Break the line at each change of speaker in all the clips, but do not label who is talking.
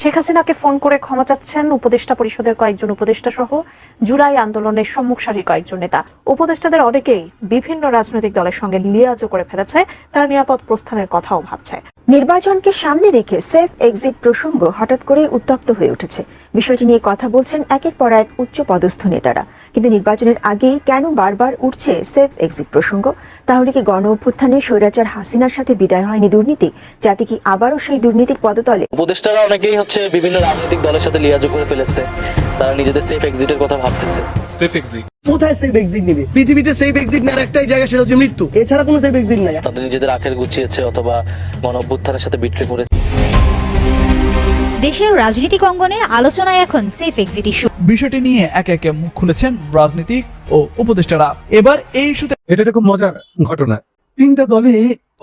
শেখ হাসিনাকে ফোন করে ক্ষমা চাচ্ছেন উপদেষ্টা পরিষদের কয়েকজন উপদেষ্টা সহ জুলাই আন্দোলনের সম্মুখ সারির কয়েকজন নেতা। উপদেষ্টাদের অনেকেই বিভিন্ন রাজনৈতিক দলের সঙ্গে লিয়াজও করে ফেলেছে, তারা নিরাপদ প্রস্থানের কথাও ভাবছে।
নির্বাচনকে সামনে রেখে সেফ এক্সিট প্রসঙ্গ হঠাৎ করে উত্তপ্ত হয়ে উঠেছে। বিষয়টি নিয়ে কথা বলছেন একের পর এক উচ্চ পদস্থ নেতারা। কিন্তু নির্বাচনের আগেই কেন বারবার উঠছে সেফ এক্সিট প্রসঙ্গ? তাহলে কি গণ অভ্যুত্থানে স্বৈরাচার হাসিনার সাথে বিদায় হয়নি দুর্নীতি? যাতে কি আবারও সেই দুর্নীতির পদতলে?
উপদেষ্টারা অনেকেই হচ্ছে বিভিন্ন রাজনৈতিক দলের সাথে লিয়াজো করে ফেলেছে। তারা নিজেদের সেফ এক্সিটের কথা ভাবতেছে।
সেফ এক্সিট
কোথায় সেফ এক্সিট নিবে? পৃথিবীতে সেফ এক্সিট নেওয়ার একটাই জায়গা সেটা হচ্ছে মৃত্যু। এছাড়া কোনো সেফ এক্সিট নাই।
তাদের নিজেদের আখের গুছিয়েছে অথবা গণ অভ্যুত্থানের সাথে বিট্রে করেছে।
দেশের রাজনৈতিক অঙ্গনে আলোচনায় এখন সেফ এক্সিট ইস্যু
বিষয়টি নিয়ে একে একে মুখ খুলেছেন রাজনীতিক ও উপদেষ্টারা। এবার এই ইস্যুতে
এটা একটা খুব মজার ঘটনা। তিনটা দলে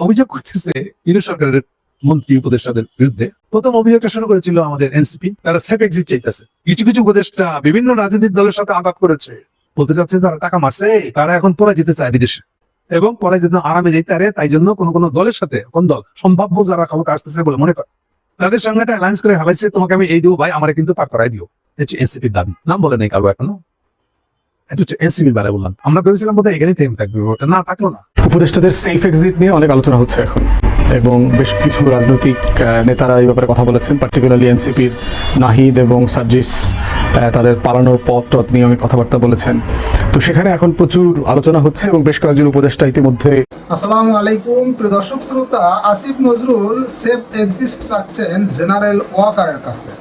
অভিযোগ করতেছে ইউনিট সরকারের মন্ত্রী উপদেষ্টাদের বিরুদ্ধে। প্রথম অভিযোগটা শুরু করেছিল আমাদের এনসিপি। তারা সেফ এক্সিট চাইতেছে। কিছু কিছু উপদেষ্টা বিভিন্ন রাজনৈতিক দলের সাথে আঘাত করেছে। বলতে চাচ্ছে তারা টাকা মারছে, তারা এখন পরে যেতে চায় বিদেশে। এবং পরে যেতে আরামে যেতে পারে, তাই জন্য কোনো কোনো দলের সাথে, কোন দল, সম্ভাব্য যারা ক্ষমতা আসতেছে বলে মনে করে। তাদের সঙ্গে একটা অ্যালায়েন্স করে হালাইছে তোমাকে আমি এই দিব ভাই, আমার কিন্তু পাক করাই দিও। এনসিপির দাবি। নাম বলে নেই কারও এখনও। আমরা ভেবেছিলাম বোধহয় এখানেই থেমে থাকবে না থাকল না।
উপদেষ্টাদের সেফ এক্সিট নিয়ে অনেক আলোচনা হচ্ছে এখন। এবং বেশ কিছু রাজনৈতিক নেতারা এই ব্যাপারে কথা বলেছেন। পার্টিকুলারলি এনসিপির নাহিদ এবং সার্জিস তাদের পালানোর পথ টথ নিয়ে অনেক কথাবার্তা বলেছেন। তো সেখানে এখন প্রচুর আলোচনা হচ্ছে এবং বেশ কয়েকজন উপদেষ্টা ইতিমধ্যে
আসসালামু আলাইকুম, প্রিয় দর্শক শ্রোতা, আসিফ নজরুল সেফ এক্সিস্ট চাচ্ছেন জেনারেল ওয়াকারের কাছে।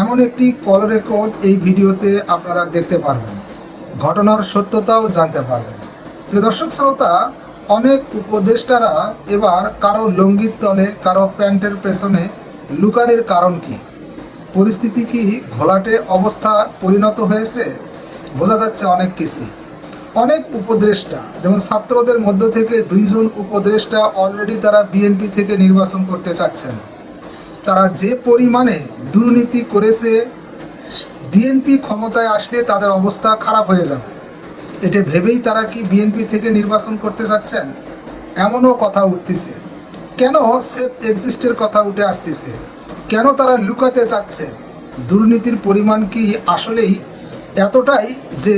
এমন একটি কল রেকর্ড এই ভিডিওতে আপনারা দেখতে পারবেন। ঘটনার সত্যতাও জানতে পারবেন। প্রিয় দর্শক শ্রোতা অনেক উপদেষ্টারা এবার কারও লঙ্গির তলে, কারও প্যান্টের পেছনে লুকানির কারণ কি? পরিস্থিতি কি ঘোলাটে অবস্থা পরিণত হয়েছে? বোঝা যাচ্ছে অনেক কিছুই। অনেক উপদেষ্টা, যেমন ছাত্রদের মধ্য থেকে দুইজন উপদেষ্টা অলরেডি তারা বিএনপি থেকে নির্বাচন করতে চাচ্ছেন। তারা যে পরিমাণে দুর্নীতি করেছে বিএনপি ক্ষমতায় আসলে তাদের অবস্থা খারাপ হয়ে যাবে। এটা ভেবেই তারা কি বিএনপি থেকে নির্বাচন করতে চাচ্ছেন এমনও কথা উঠতেছে। কেন সেফ এক্সিস্টের কথা উঠে আসতেছে? কেন তারা লুকাতে চাচ্ছে দুর্নীতির পরিমাণ কি আসলেই এতটাই যে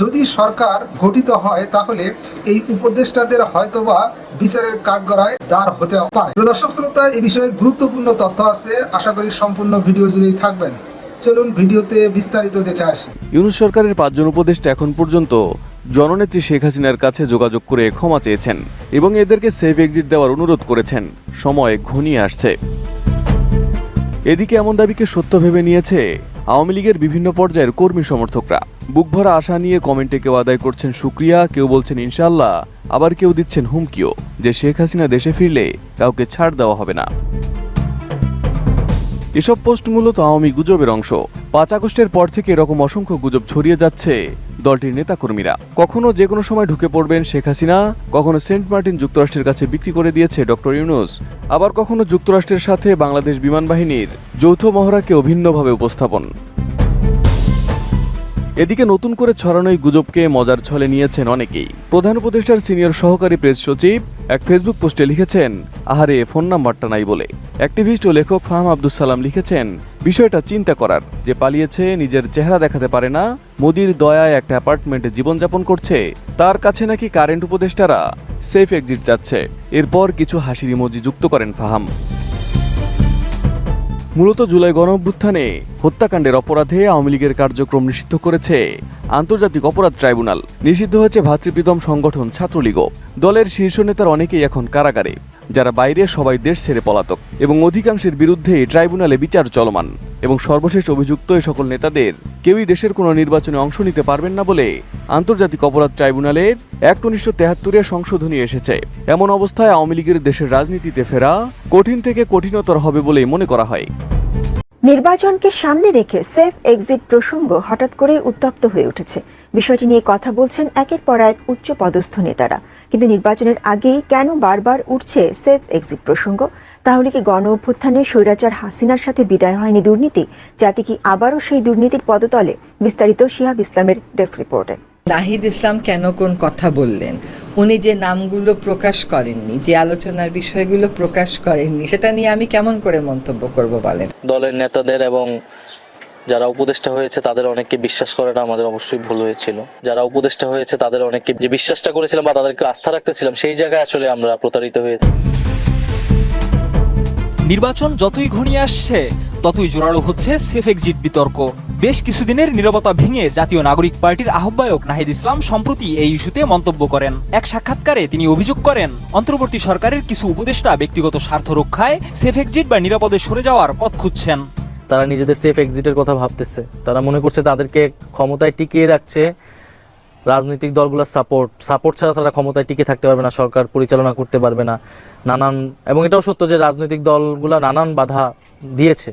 যদি সরকার গঠিত হয়, তাহলে এই উপদেষ্টাদের হয়তোবা বিচারের কাঠগড়ায় দাঁড় হতে পারে। দর্শক শ্রোতা এই বিষয়ে গুরুত্বপূর্ণ তথ্য আছে। আশা করি সম্পূর্ণ ভিডিও জুড়েই থাকবেন। চলুন ভিডিওতে বিস্তারিত দেখে আসি।
ইউনুস সরকারের পাঁচজন উপদেষ্টা এখন পর্যন্ত জননেত্রী শেখ হাসিনার কাছে যোগাযোগ করে ক্ষমা চেয়েছেন এবং এদেরকে সেফ এক্সিট দেওয়ার অনুরোধ করেছেন। সময় ঘনিয়ে আসছে। এদিকে এমন দাবিকে সত্য ভেবে নিয়েছে আওয়ামী লীগের বিভিন্ন পর্যায়ের কর্মী সমর্থকরা। বুকভরা আশা নিয়ে কমেন্টে কেউ আদায় করছেন সুক্রিয়া, কেউ বলছেন ইনশাল্লাহ আবার কেউ দিচ্ছেন হুমকিও। যে শেখ হাসিনা দেশে ফিরলে কাউকে ছাড় দেওয়া হবে না। এসব পোস্ট মূলত আওয়ামী গুজবের অংশ। পাঁচ আগস্টের পর থেকে এরকম অসংখ্য গুজব ছড়িয়ে যাচ্ছে দলটির নেতাকর্মীরা। কখনো যে কোনো সময় ঢুকে পড়বেন শেখ হাসিনা, কখনো সেন্ট মার্টিন যুক্তরাষ্ট্রের কাছে বিক্রি করে দিয়েছে ডক্টর ইউনুস, আবার কখনো যুক্তরাষ্ট্রের সাথে বাংলাদেশ বিমান বাহিনীর যৌথ মহড়াকে অভিন্নভাবে উপস্থাপন। এদিকে নতুন করে ছড়ানো এই গুজবকে মজার ছলে নিয়েছেন অনেকেই। প্রধান উপদেষ্টার সিনিয়র সহকারী প্রেস সচিব এক ফেসবুক পোস্টে লিখেছেন, আহারে, ফোন নাম্বারটা নাই বলে। অ্যাক্টিভিস্ট ও লেখক ফাহাম আব্দুল সালাম লিখেছেন, বিষয়টা চিন্তা করার, যে পালিয়েছে, নিজের চেহারা দেখাতে পারে না, মোদির দয়ায় একটা অ্যাপার্টমেন্টে জীবনযাপন করছে, তার কাছে নাকি কারেন্ট উপদেষ্টারা সেফ এক্সিট যাচ্ছে এরপর কিছু হাসির ইমোজি যুক্ত করেন ফাহাম। মূলত জুলাই গণঅভ্যুত্থানে হত্যাকাণ্ডের অপরাধে আওয়ামী লীগের কার্যক্রম নিষিদ্ধ করেছে আন্তর্জাতিক অপরাধ ট্রাইব্যুনাল। নিষিদ্ধ হয়েছে ভাতৃপ্রীতম সংগঠন ছাত্রলীগ। দলের শীর্ষ নেতার অনেকেই এখন কারাগারে। যারা বাইরে সবাই দেশ ছেড়ে পলাতক এবং অধিকাংশের বিরুদ্ধে ট্রাইব্যুনালে বিচার চলমান এবং সর্বশেষ অভিযুক্ত এ সকল নেতাদের কেউই দেশের কোনো নির্বাচনে অংশ নিতে পারবেন না বলে আন্তর্জাতিক অপরাধ ট্রাইব্যুনালের এক উনিশশো তেহাত্তরে সংশোধনী এসেছে। এমন অবস্থায় আওয়ামী লীগের দেশের রাজনীতিতে ফেরা কঠিন থেকে কঠিনতর হবে বলেই মনে করা হয়।
নির্বাচনকে সামনে রেখে সেফ এক্সিট প্রসঙ্গ হঠাৎ করে উত্তপ্ত হয়ে উঠেছে। বিষয়টি নিয়ে কথা বলছেন একের পর এক উচ্চ পদস্থ নেতারা। কিন্তু নির্বাচনের আগেই কেন বারবার উঠছে সেফ এক্সিট প্রসঙ্গ? তাহলে কি গণ অভ্যুত্থানে স্বৈরাচার হাসিনার সাথে বিদায় হয়নি দুর্নীতি? যাতে কি আবারও সেই দুর্নীতির পদতলে? বিস্তারিত শিহাব ইসলামের ডেস্ক রিপোর্টে
নাহিদ ইসলাম কেন কোন কথা বললেন? উনি যে নামগুলো প্রকাশ করেননি যে আলোচনার বিষয়গুলো প্রকাশ করেননি সেটা নিয়ে আমি কেমন করে মন্তব্য করব বলেন?
দলের নেতাদের এবং যারা উপদেষ্টা হয়েছে তাদের অনেককে বিশ্বাস করাটা আমাদের অবশ্যই ভুল হয়েছিল। যারা উপদেষ্টা হয়েছে তাদের অনেককে যে বিশ্বাসটা করেছিলাম বা তাদেরকে আস্থা রাখতেছিলাম সেই জায়গায় আসলে আমরা প্রতারিত হয়েছি।
নির্বাচন যতই ঘনিয়ে আসছে ততই জোরালো হচ্ছে সেফ এক্সিট বিতর্ক। বেশ কিছুদিনের নীরবতা ভেঙে জাতীয় নাগরিক পার্টির আহ্বায়ক নাহিদ ইসলাম সম্প্রতি এই ইস্যুতে মন্তব্য করেন। এক সাক্ষাৎকারে তিনি অভিযোগ করেন, অন্তর্বর্তী সরকারের কিছু উপদেষ্টা ব্যক্তিগত স্বার্থ রক্ষায় সেফ এক্সিট বা নিরাপদে সরে যাওয়ার পথ খুঁজছেন।
তারা নিজেদের সেফ এক্সিটের কথা ভাবতেছে। তারা মনে করছে তাদেরকে ক্ষমতায় টিকিয়ে রাখছে রাজনৈতিক দলগুলোর সাপোর্ট সাপোর্ট ছাড়া তারা ক্ষমতায় টিকে থাকতে পারবে না, সরকার পরিচালনা করতে পারবে না। নানান এবং এটাও সত্য যে রাজনৈতিক দলগুলো নানান বাধা দিয়েছে।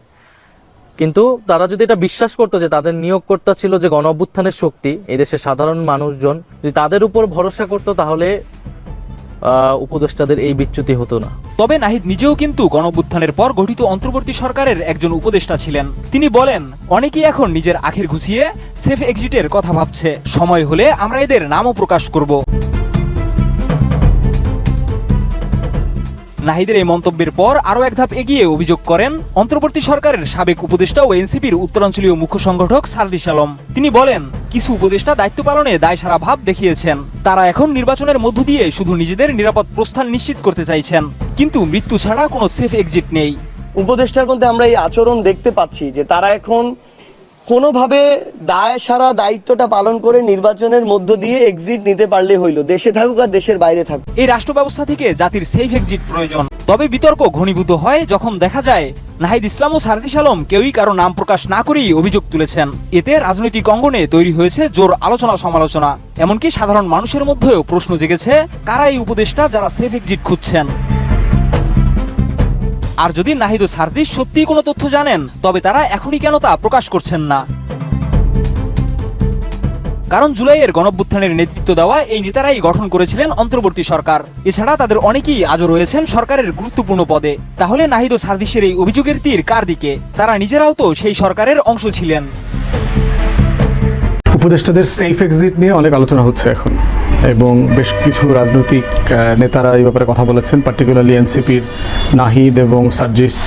কিন্তু তারা যদি এটা বিশ্বাস করতো যে তাদের নিয়োগকর্তা ছিল যে গণ অভ্যুত্থানের শক্তি এদেশের সাধারণ মানুষজন, যদি তাদের উপর ভরসা করতো তাহলে উপদেষ্টাদের এই বিচ্যুতি হতো না।
তবে নাহিদ নিজেও কিন্তু গণঅভ্যুত্থানের পর গঠিত অন্তর্বর্তী সরকারের একজন উপদেষ্টা ছিলেন। তিনি বলেন, অনেকেই এখন নিজের আখের ঘুষিয়ে সেফ এক্সিটের কথা ভাবছে। সময় হলে আমরা এদের নামও প্রকাশ করব। নাহিদের এই মন্তব্যের পর আরও এক ধাপ এগিয়ে অভিযোগ করেন অন্তর্বর্তী সরকারের সাবেক উপদেষ্টা ও এনসিপির উত্তরাঞ্চলীয় মুখ্য সংগঠক সারদিস আলম। তিনি বলেন, কিছু উপদেষ্টা দায়িত্ব পালনে দায়সারা ভাব দেখিয়েছেন। তারা এখন নির্বাচনের মধ্য দিয়ে শুধু নিজেদের নিরাপদ প্রস্থান নিশ্চিত করতে চাইছেন। কিন্তু মৃত্যু ছাড়া কোনো সেফ এক্সিট নেই।
উপদেষ্টার মধ্যে আমরা এই আচরণ দেখতে পাচ্ছি যে তারা এখন কোনোভাবে দায় সারা দায়িত্বটা পালন করে নির্বাচনের মধ্য দিয়ে এক্সিট নিতে পারলে হইল, দেশে থাকুক আর দেশের বাইরে থাকুক।
এই রাষ্ট্র ব্যবস্থা থেকে জাতির সেফ এক্সিট প্রয়োজন। তবে বিতর্ক ঘনীভূত হয় যখন দেখা যায়, নাহিদ ইসলাম ও সারদিস আলম কেউই কারও নাম প্রকাশ না করেই অভিযোগ তুলেছেন। এতে রাজনৈতিক অঙ্গনে তৈরি হয়েছে জোর আলোচনা সমালোচনা। এমনকি সাধারণ মানুষের মধ্যেও প্রশ্ন জেগেছে, কারা এই উপদেষ্টা যারা সেফ এক্সিট খুঁজছেন? আর যদি নাহিদ ও সারদিস সত্যিই কোনো তথ্য জানেন, তবে তারা এখনই কেন তা প্রকাশ করছেন না? কারণ জুলাইয়ের গণভ্যুত্থানের নেতৃত্ব দেওয়া এই নেতারাই গঠন করেছিলেন অন্তর্বর্তী সরকার। এছাড়া তাদের অনেকেই আজও রয়েছেন সরকারের গুরুত্বপূর্ণ পদে। তাহলে নাহিদ ও সার্দিসের এই অভিযোগের তীর কার দিকে? তারা নিজেরাও তো সেই সরকারের অংশ ছিলেন।
উপদেষ্টাদের সেফ এক্সিট নিয়ে অনেক আলোচনা হচ্ছে এখন। এবং বেশ কিছু রাজনৈতিক নেতারা এই ব্যাপারে কথা বলেছেন পার্টিকুলারলি এনসিপির নাহিদ এবং সার্জিস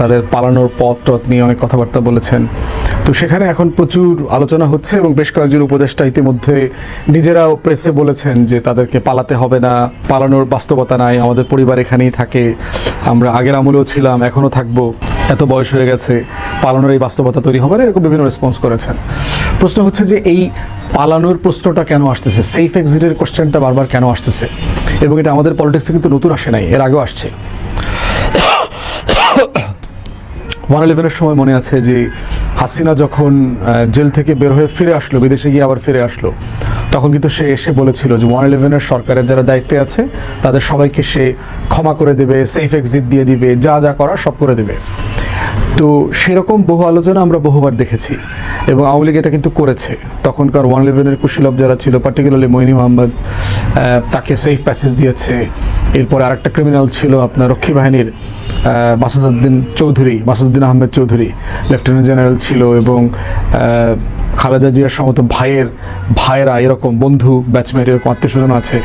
তাদের পালানোর পথ টথ নিয়ে অনেক কথাবার্তা বলেছেন। তো সেখানে এখন প্রচুর আলোচনা হচ্ছে এবং বেশ কয়েকজন উপদেষ্টা ইতিমধ্যে নিজেরাও প্রেসে বলেছেন যে তাদেরকে পালাতে হবে না, পালানোর বাস্তবতা নাই, আমাদের পরিবার এখানেই থাকে, আমরা আগের আমলেও ছিলাম, এখনও থাকব। এত বয়স হয়ে গেছে, পালানোর এই বাস্তবতা তৈরি হবে এরকম বিভিন্ন রেসপন্স করেছেন। প্রশ্ন হচ্ছে যে এই পালানোর প্রশ্নটা কেন আসতেছে? সেফ এক্সিটের কোশ্চেনটা বারবার কেন আসতেছে? এবং এটা আমাদের পলিটিক্সে কিন্তু নতুন আসে নাই, এর আগেও আসছে। ওয়ান ইলেভেনের সময় মনে আছে যে হাসিনা যখন জেল থেকে বের হয়ে ফিরে আসলো, বিদেশে গিয়ে আবার ফিরে আসলো, তখন কিন্তু সে এসে বলেছিল যে ওয়ান ইলেভেনের সরকারের যারা দায়িত্বে আছে, তাদের সবাইকে সে ক্ষমা করে দেবে সেফ এক্সিট দিয়ে দিবে, যা যা করার সব করে দেবে। তো সেরকম বহু আলোচনা আমরা বহুবার দেখেছি এবং আওয়ামী লীগ এটা কিন্তু করেছে। তখনকার ওয়ান ইলেভেনের কুশীলভ যারা ছিল পার্টিকুলারলি মইনি মোহাম্মদ তাকে সেফ প্যাসেজ দিয়েছে। এরপর আরেকটা ক্রিমিনাল ছিল আপনার রক্ষী বাহিনীর মাসুদুদ্দিন চৌধুরী, মাসুদুদ্দিন আহমেদ চৌধুরী লেফটেন্যান্ট জেনারেল ছিল এবং খালেদা জিয়ার সমত ভাইয়ের, ভাইয়েরা এরকম বন্ধু ব্যাচমেট এরকম আত্মীয় স্বজন আছে।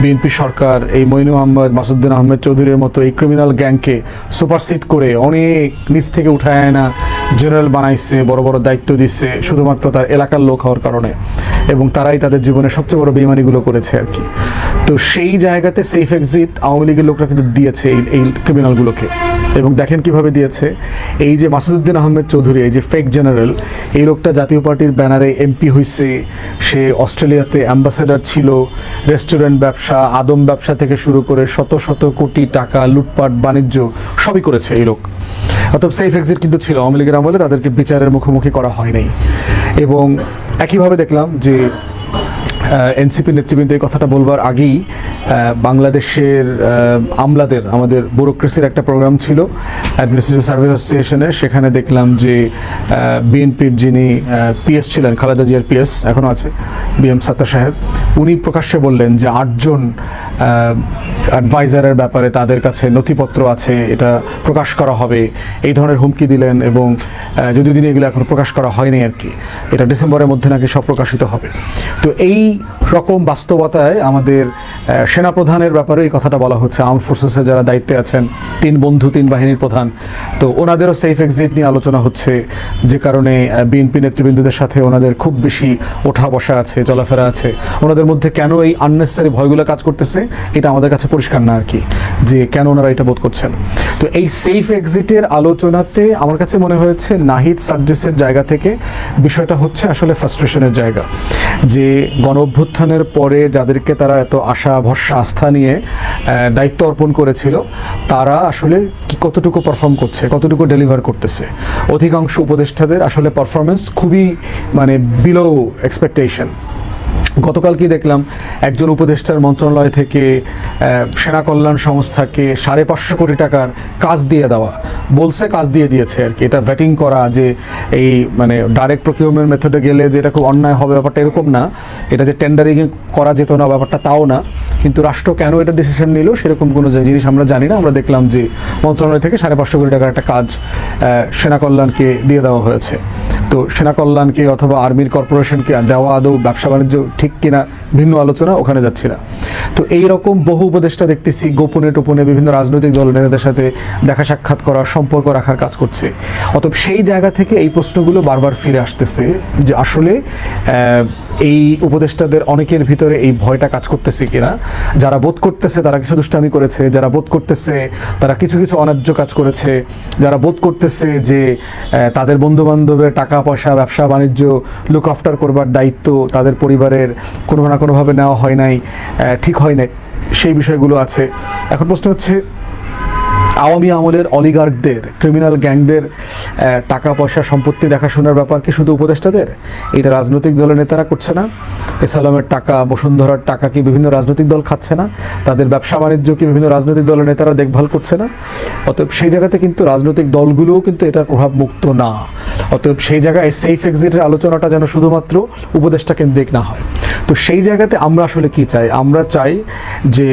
বিএনপি সরকার এই মইনু আহমদ, মাসুদ্দিন আহমেদ চৌধুরীর মতো এই ক্রিমিনাল গ্যাংকে সুপারসিড করে অনেক নিচ থেকে উঠায় না জেনারেল বানাইছে, বড় বড় দায়িত্ব দিচ্ছে শুধুমাত্র তার এলাকার লোক হওয়ার কারণে। এবং তারাই তাদের জীবনে সবচেয়ে বড় বেইমানিগুলো করেছে আর কি। তো সেই জায়গাতে সেফ এক্সিট আওয়ামী লীগের লোকরা কিন্তু দিয়েছে এই এই ক্রিমিনালগুলোকে এবং দেখেন কীভাবে দিয়েছে। এই যে মাসুদুদ্দিন আহমেদ চৌধুরী, এই যে ফেক জেনারেল এই লোকটা জাতীয় পার্টির ব্যানারে এমপি হয়েছে সে অস্ট্রেলিয়াতে অ্যাম্বাসেডার ছিল রেস্টুরেন্ট ব্যবসা, আদম ব্যবসা থেকে শুরু করে শত শত কোটি টাকা, লুটপাট, বাণিজ্য, সবই করেছে এই লোক। অর্থাৎ সেফ এক্সিট কিন্তু ছিল। আওয়ামী লীগের আমলে তাদেরকে বিচারের মুখোমুখি করা হয় নাই। এবং একইভাবে দেখলাম যে এনসিপি নেতৃবৃন্দ এই কথাটা বলবার আগেই বাংলাদেশের আমলাদের, আমাদের ব্যুরোক্রেসির একটা প্রোগ্রাম ছিল অ্যাডমিনিস্ট্রেটিভ সার্ভিস অ্যাসোসিয়েশনের সেখানে দেখলাম যে বিএনপির যিনি পিএস ছিলেন, খালেদা জিয়ার পিএস এখনও আছে বি এম সাত্তার সাহেব, উনি প্রকাশ্যে বললেন যে আটজন অ্যাডভাইজারের ব্যাপারে তাদের কাছে নথিপত্র আছে, এটা প্রকাশ করা হবে, এই ধরনের হুমকি দিলেন এবং যদি দিনে এগুলো এখন প্রকাশ করা হয়নি আর কি, এটা ডিসেম্বরের মধ্যে নাকি সব প্রকাশিত হবে। তো এই রকম বাস্তবতায় আমাদের সেনাপ্রধানের ব্যাপারে এই কথাটা বলা হচ্ছে। আর্ম ফোর্সেসের যারা দায়িত্বে আছেন, তিন বন্ধু, তিন বাহিনীর প্রধান, তো ওনাদেরও সেফ এক্সিট নিয়ে আলোচনা হচ্ছে। যে কারণে বিএনপি নেতৃবৃন্দদের সাথে ওনাদের খুব বেশি ওঠা বসা আছে, চলাফেরা আছে। ওনাদের মধ্যে কেন এই আননেসারি ভয়গুলো কাজ করতেছে, এটা আমাদের কাছে পরিষ্কার না আর কি, যে কেন ওনারা এটা বোধ করছেন। তো এই সেফ এক্সিটের আলোচনাতে আমার কাছে মনে হয়েছে নাহিদ সার্জেসের জায়গা থেকে বিষয়টা হচ্ছে আসলে ফ্রাস্ট্রেশনের জায়গা। যে গণ অভ্যুত্থানের পরে যাদেরকে তারা এত আশা, ভরসা, আস্থা নিয়ে দায়িত্ব অর্পণ করেছিল, তারা আসলে কি কতটুকু পারফর্ম করছে, কতটুকু ডেলিভার করতেছে? অধিকাংশ উপদেষ্টাদের আসলে পারফরমেন্স খুবই মানে বিলো এক্সপেকটেশন গতকাল কি দেখলাম একজন উপদেষ্টার মন্ত্রণালয় থেকে সেনা কল্যাণ সংস্থাকে সাড়ে পাঁচশো কোটি টাকার কাজ দিয়ে দেওয়া। বলছে কাজ দিয়ে দিয়েছে আর কি। এটা ভেটিং করা যে এই মানে ডাইরেক্ট প্রকিউরমেন্ট মেথডে গেলে যে এটা খুব অন্যায় হবে ব্যাপারটা এরকম না। এটা যে টেন্ডারিং করা যেত না ব্যাপারটা তাও না। কিন্তু রাষ্ট্র কেন এটা ডিসিশন নিল সেরকম কোনো জিনিস আমরা জানি না। আমরা দেখলাম যে মন্ত্রণালয় থেকে সাড়ে পাঁচশো কোটি টাকার একটা কাজ সেনা কল্যাণকে দিয়ে দেওয়া হয়েছে। তো সেনা কল্যাণকে অথবা আর্মির কর্পোরেশনকে দেওয়া আদৌ ব্যবসা বাণিজ্য ঠিক কিনা ভিন্ন আলোচনা ওখানে যাচ্ছে না। তো এই রকম বহু উপদেষ্টা দেখতেছি গোপনে টোপনে বিভিন্ন রাজনৈতিক দল নেতাদের সাথে দেখা সাক্ষাৎ করা, সম্পর্ক রাখার কাজ করছে। অতএব সেই জায়গা থেকে এই প্রশ্নগুলো বারবার ফিরে আসতেছে যে আসলে এই উপদেষ্টাদের অনেকের ভিতরে এই ভয়টা কাজ করতেছে কিনা? যারা বোধ করতেছে তারা কিছু দুষ্টামি করেছে, যারা বোধ করতেছে তারা কিছু কিছু অন্যায্য কাজ করেছে, যারা বোধ করতেছে যে তাদের বন্ধু বান্ধবের টাকা পয়সা ব্যবসা, বাণিজ্য লুক আফটার করবার দায়িত্ব তাদের পরিবারের কোনো না কোনোভাবে নেওয়া হয় নাই ঠিক হয় নাই, সেই বিষয়গুলো আছে। এখন প্রশ্ন হচ্ছে আওয়ামী আমলের অলিগার্কদের ক্রিমিনাল গ্যাংদের টাকা পয়সা সম্পত্তি দেখাশোনার ব্যাপার কি শুধু উপদেষ্টাদের? এটা রাজনৈতিক দলের নেতারা করছে না। এসালামের টাকা, বসুন্ধরার টাকা কি বিভিন্ন রাজনৈতিক দল খাচ্ছে না। তাদের ব্যবসা বাণিজ্য কি বিভিন্ন রাজনৈতিক দলের নেতারা দেখভাল করছে না। অতএব সেই জায়গাতে কিন্তু রাজনৈতিক দলগুলোও কিন্তু এটার প্রভাব মুক্ত না। অতএব সেই জায়গায় সেফ এক্সিটের আলোচনাটা যেন শুধুমাত্র উপদেষ্টা কেন্দ্রিক না হয়। তো সেই জায়গাতে আমরা আসলে কি চাই? আমরা চাই যে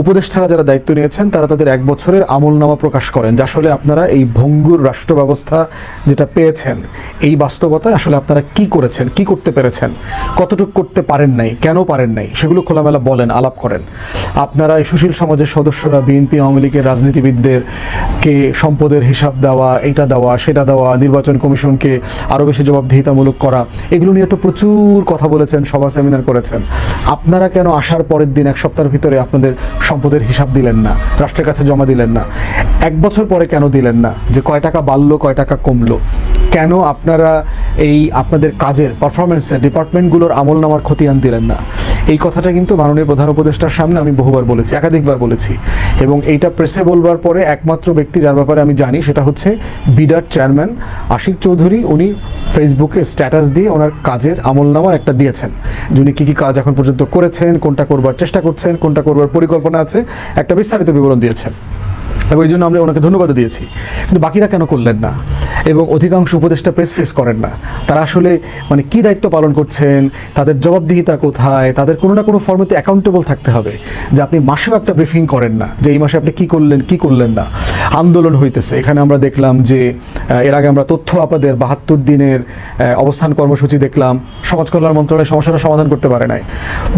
উপদেষ্টারা যারা দায়িত্ব নিয়েছেন, তারা তাদের এক বছরের আমলনামা প্রকাশ করেন, যে আসলে আপনারা এই ভঙ্গুর রাষ্ট্র ব্যবস্থা যেটা পেয়েছেন, এই বাস্তবতায় আসলে আপনারা কি করেছেন, কি করতে পেরেছেন, কতটুকু করতে পারেন নাই, কেন পারেন নাই, সেগুলো খোলামেলা বলেন, আলাপ করেন। আপনারা এই সুশীল সমাজের সদস্যরা, বিএনপি, আওয়ামী লীগের রাজনীতিবিদদের কে সম্পদের হিসাব দেওয়া, এটা দেওয়া, সেটা দেওয়া, নির্বাচন কমিশনকে আরও বেশি জবাবদিহিতামূলক করা, এগুলো নিয়ে তো প্রচুর কথা বলেছেন, সভা, সেমিনার করেছেন। আপনারা কেন আসার পরের দিন, এক সপ্তাহের ভিতরে আপনাদের সম্পদের হিসাব দিলেন না, রাষ্ট্রের কাছে জমা দিলেন না। এক বছর পরে কেন দিলেন না? যে কয় টাকা বাড়লো, কয় টাকা কমলো? কেন আপনারা এই আপনাদের কাজের পারফরমেন্সের ডিপার্টমেন্টগুলোর আমল নামার খতিয়ান দিলেন না? এই কথাটা কিন্তু মাননীয় প্রধান উপদেষ্টার সামনে আমি বহুবার বলেছি, একাধিকবার বলেছি। এবং এইটা প্রেসে বলবার পরে একমাত্র ব্যক্তি যার ব্যাপারে আমি জানি সেটা হচ্ছে বিডার চেয়ারম্যান আশিক চৌধুরী। উনি ফেসবুকে স্ট্যাটাস দিয়ে ওনার কাজের আমল নামার একটা দিয়েছেন। যিনি কী কী কাজ এখন পর্যন্ত করেছেন, কোনটা করবার চেষ্টা করছেন, কোনটা করবার পরিকল্পনা আছে, একটা বিস্তারিত বিবরণ দিয়েছেন। এবং এই জন্য আমরা ওনাকে ধন্যবাদ দিয়েছি। কিন্তু বাকিরা কেন করলেন না? এবং অধিকাংশ উপদেষ্টা প্রেস ফেস করেন না। তারা আসলে মানে কি দায়িত্ব পালন করছেন, তাদের জবাবদিহিতা কোথায়, তাদের কোনো না কোনো ফর্মেতে অ্যাকাউন্টেবল থাকতে হবে। যে আপনি মাসেও একটা ব্রিফিং করেন না, যে এই মাসে আপনি কি করলেন কি করলেন না। আন্দোলন হইতেছে। এখানে আমরা দেখলাম যে এর আগে আমরা তথ্য আপনাদের বাহাত্তর দিনের অবস্থান কর্মসূচি দেখলাম। সমাজ কল্যাণ মন্ত্রণালয় সমস্যাটা সমাধান করতে পারে নাই।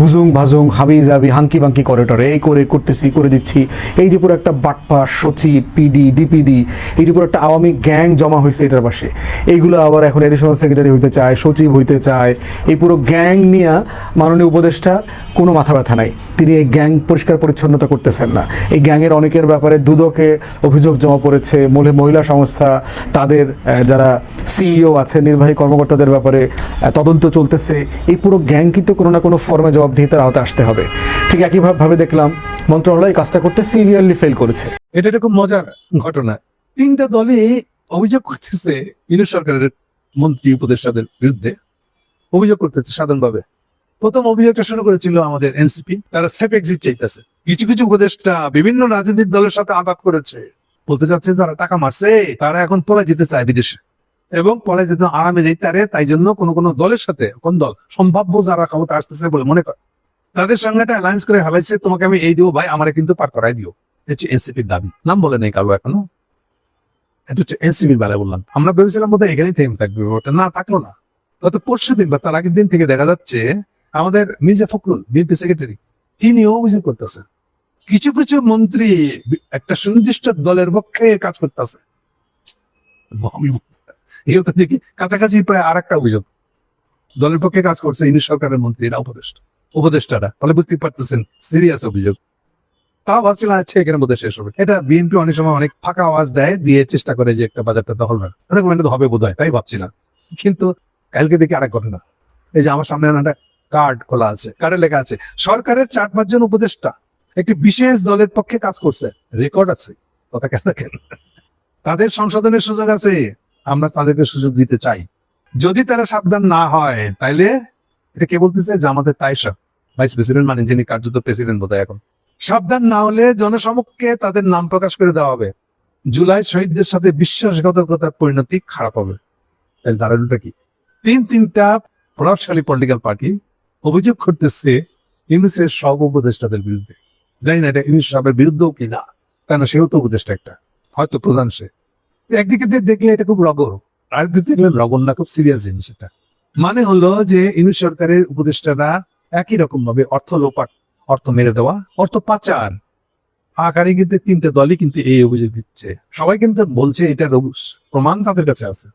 বুজুং ভাজুং হাবি জাবি হাঙ্কি বাঙ্কি করিডরে এই করে করতেছি, করে দিচ্ছি। এই যে পুরো একটা বাটপা সচিব পিডি ডিপিডি এই যে পুরো একটা আওয়ামী গ্যাং জমা হয়েছে এটার পাশে। এইগুলো আবার এখন এডিশনাল সেক্রেটারি হইতে চায়, সচিব হইতে চায়। এই পুরো গ্যাং নিয়ে মাননীয় উপদেষ্টা কোনো মাথা ব্যথা নাই। তিনি এই গ্যাং পরিষ্কার পরিচ্ছন্নতা করতেছেন না। এই গ্যাংয়ের অনেকের ব্যাপারে দুদকে অভিযোগ জমা পড়েছে, মহিলা- মহিলা সংস্থা, তাদের যারা সিইও আছে, নির্বাহী কর্মকর্তাদের ব্যাপারে তদন্ত চলতেছে। এই পুরো গ্যাং কিন্তু কোনো না কোনো ফর্মে জবাবদিহিতার আওতায় আসতে হবে। ঠিক একইভাবে দেখলাম, মন্ত্রণালয় কাজটা করতে সিভিয়ারলি ফেল করেছে।
এটা এরকম মজার ঘটনা। তিনটা দলই অভিযোগ করতেছে ইউনিট সরকারের মন্ত্রী, উপদেষ্টাদের বিরুদ্ধে। অভিযোগ করতেছে সাধারণভাবে। প্রথম অভিযোগটা শুরু করেছিল আমাদের এনসিপি। তারা সেফ এক্সিট চাইতেছে। কিছু কিছু উপদেষ্টা বিভিন্ন রাজনৈতিক দলের সাথে আঘাত করেছে। বলতে চাচ্ছে তারা টাকা মারছে, তারা এখন পলাই যেতে চায় বিদেশে। এবং পলাই যেতে আরামে যেতে পারে, তাই জন্য কোন কোন দলের সাথে, কোন দল, সম্ভাব্য যারা ক্ষমতা আসতেছে বলে মনে করে। তাদের সঙ্গে একটা অ্যালায়েন্স করে হালাইছে, তোমাকে আমি এই দিব ভাই, আমারে কিন্তু পার করাই দিও। এটা হচ্ছে এনসিপির দাবি। নাম বলে নেই কারও এখনও। এটা হচ্ছে এনসিপির বেলায় বললাম। আমরা ভেবেছিলাম বোধহয় এখানেই থেমে থাকবে ওটা না থাকল না। গত পরশু দিন বা তার আগের দিন থেকে দেখা যাচ্ছে, আমাদের মির্জা ফখরুল, বিএনপি সেক্রেটারি, তিনিও অভিযোগ করতেছে। কিছু কিছু মন্ত্রী একটা সুনির্দিষ্ট দলের পক্ষে কাজ করতেছে। এও দেখি কাছাকাছি প্রায় আর একটা অভিযোগ। দলের পক্ষে কাজ করছে ইনি সরকারের মন্ত্রীরা উপদেষ্টা। উপদেষ্টারা, ফলে বুঝতে পারতেছেন সিরিয়াস অভিযোগ। তাও ভাবছিলাম আচ্ছা এখানে বোধহয় শেষ হবে। এটা বিএনপি অনেক সময় অনেক ফাঁকা আওয়াজ দেয়, দিয়ে চেষ্টা করে যে একটা বাজারটা দখল হবে এরকম একটা হবে বোধ হয় তাই ভাবছিলাম। কিন্তু কালকে দেখি আরেক ঘটনা। এই যে আমার সামনে একটা কার্ড খোলা আছে। কার্ডে লেখা আছে, সরকারের চার পাঁচজন উপদেষ্টা একটি বিশেষ দলের পক্ষে কাজ করছে। রেকর্ড আছে। কথা কেন কেন? তাদের সংশোধনের সুযোগ আছে। আমরা তাদেরকে সুযোগ দিতে চাই। যদি তারা সাবধান না হয়, তাইলে এটা কে বলতেছে? যে আমাদের তাইসা ভাইস প্রেসিডেন্ট মানে যিনি কার্যত প্রেসিডেন্ট বোধ এখন। সাবধান না হলে জনসমক্ষে তাদের নাম প্রকাশ করে দেওয়া হবে। জুলাই শহীদদের সাথে বিশ্বাসঘাতকতার পরিণতি খারাপ হবে। তাহলে দাঁড়ানোটা কি? তিন তিনটা প্রভাবশালী পলিটিক্যাল পার্টি অভিযোগ করতেছে ইউনিসের সব উপদেষ্টাদের বিরুদ্ধে। জানি না এটা ইউনিস সাহেবের বিরুদ্ধেও কি না কেন সেও তো উপদেষ্টা একটা, হয়তো প্রধান সে। একদিকে দেখলে এটা খুব রগর আর একদিকে দেখলে রগর না, খুব সিরিয়াস জিনিস এটা। মানে হলো যে ইউনিস সরকারের উপদেষ্টারা একই রকম ভাবে অর্থ লোপাট অর্থ মেরে দেওয়া, অর্থ পাচার। আকারে কিন্তু তিনটে দলই কিন্তু এই অভিযোগ দিচ্ছে। সবাই কিন্তু বলছে এটা প্রমাণ তাদের কাছে আছে।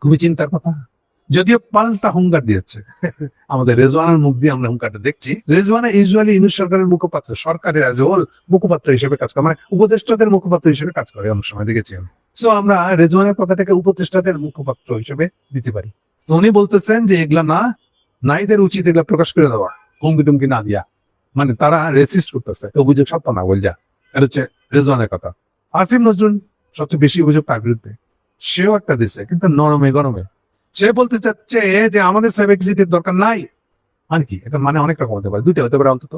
খুবই চিন্তার কথা। যদিও পাল্টা হুঙ্কার দিয়েছে। আমাদের রেজওয়ানের মুখ দিয়ে আমরা হুঙ্কারটা দেখছি। রেজওয়ানা ইউজুয়ালি ইউনিট সরকারের মুখপাত্র, সরকারের অ্যাজ হোল মুখপাত্র হিসেবে কাজ করে। মানে উপদেষ্টাদের মুখপাত্র হিসেবে কাজ করে অনেক সময় দেখেছি আমি। সো আমরা রেজওয়ানের কথাটাকে উপদেষ্টাদের মুখপাত্র হিসেবে দিতে পারি। উনি বলতেছেন যে, এগুলা না, নাইদের উচিত এগুলা প্রকাশ করে দেওয়া। হুমকি টুমকি না দিয়া। মানে তারা রেসিস্ট করতেছে। অভিযোগ সত্য না বল যা এটা হচ্ছে রেজওয়ানের কথা। আসিম নজরুল সবচেয়ে বেশি অভিযোগ তার বিরুদ্ধে। সেও একটা দিছে, কিন্তু নরমে গরমে। সে বলতে চাচ্ছে যে আমাদের সেভ এক্সিটের দরকার নাই। মানে কি? এটা মানে অনেক রকম হতে পারে। দুইটা হতে পারে অন্তত।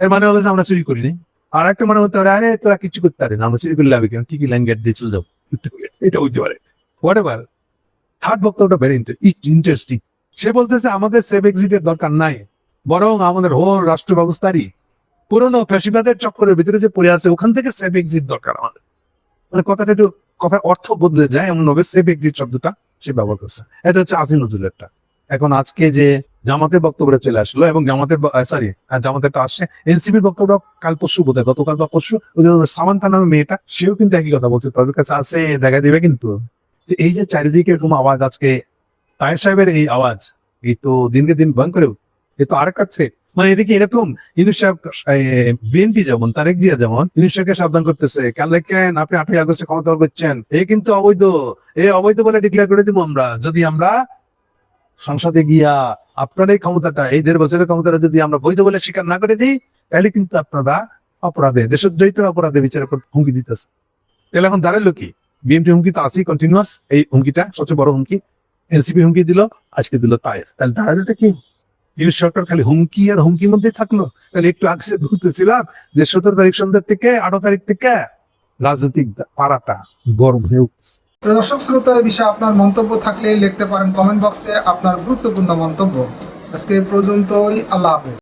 এর মানে হলো যে আমরা চুরি করিনি। আর একটা মানে হতে পারে, আরে তোরা কিছু করতে পারে না, আমরা চুরি করলে হবে কি? কি লাইন দিয়ে চলে যাব? এটা হইতে পারে। হোয়াট এভার থার্ড বক্তব্যটা ভেরি ইন্টারেস্টিং সে বলতেছে আমাদের সেভ এক্সিটের দরকার নাই। বরং আমাদের হোল রাষ্ট্র ব্যবস্থারই পুরনো ফ্যাসিবাদের চক্করের ভিতরে যে পড়ে আছে, ওখান থেকে সেভ এক্সিট দরকার আমাদের। মানে কথাটা একটু, কথার অর্থ বদলে যায়, এমন ভাবে সেভ এক্সিট শব্দটা সে ব্যবহার করছে। এটা হচ্ছে আজিম নজরুলেরটা। এখন আজকে যে জামাতের বক্তব্যটা চলে আসলো এবং জামাতের সরি জামাতেরটা আসছে, এনসিপির বক্তব্য কাল পরশু বোধ হয় গতকাল বা পরশু সামান্তা নামে মেয়েটা, সেও কিন্তু একই কথা বলছে, তাদের কাছে আছে, দেখা দিবে কিন্তু। এই যে চারিদিকে এরকম আওয়াজ, আজকে তায়ের সাহেবের এই আওয়াজ, এই তো দিনকে দিন ভয়ঙ্কর। এ তো আরেক কাছে মানে এদিকে এরকম ইউনুস বিএনপি যেমন, তারেক জিয়া যেমন ইউনুস সাহেবকে সাবধান করতেছে। কাল লেখেন? আপনি আটই আগস্টে ক্ষমতা করছেন। এ কিন্তু অবৈধ। এ অবৈধ বলে ডিক্লেয়ার করে দিব আমরা। যদি আমরা সংসদে গিয়া আপনার এই ক্ষমতাটা, এই দেড় বছরের ক্ষমতাটা যদি আমরা বৈধ বলে স্বীকার না করে দিই, তাহলে কিন্তু আপনারা অপরাধে দেশের দেশদ্রোহিত অপরাধে বিচার হুমকি দিতেছে। তাহলে এখন দাঁড়াল কি? বিএনপি হুমকি তো আসি কন্টিনিউয়াস এই হুমকিটা, সবচেয়ে বড় হুমকি। এনসিপি হুমকি দিল, আজকে দিল তাই তাহলে দাঁড়ালোটা কি? ইউনিট সরকার খালি হুমকি আর হুমকির মধ্যে থাকল। তাহলে একটু আগে বলতেছিলাম যে সতেরো তারিখ সন্ধ্যার থেকে আঠারো তারিখ থেকে রাজনৈতিক পাড়াটা গরম হয়ে উঠছে।
দর্শক, শ্রোতা এই বিষয়ে আপনার মন্তব্য থাকলে লিখতে পারেন কমেন্ট বক্সে আপনার গুরুত্বপূর্ণ মন্তব্য। আজকে এই পর্যন্তই, আল্লাহ হাফেজ।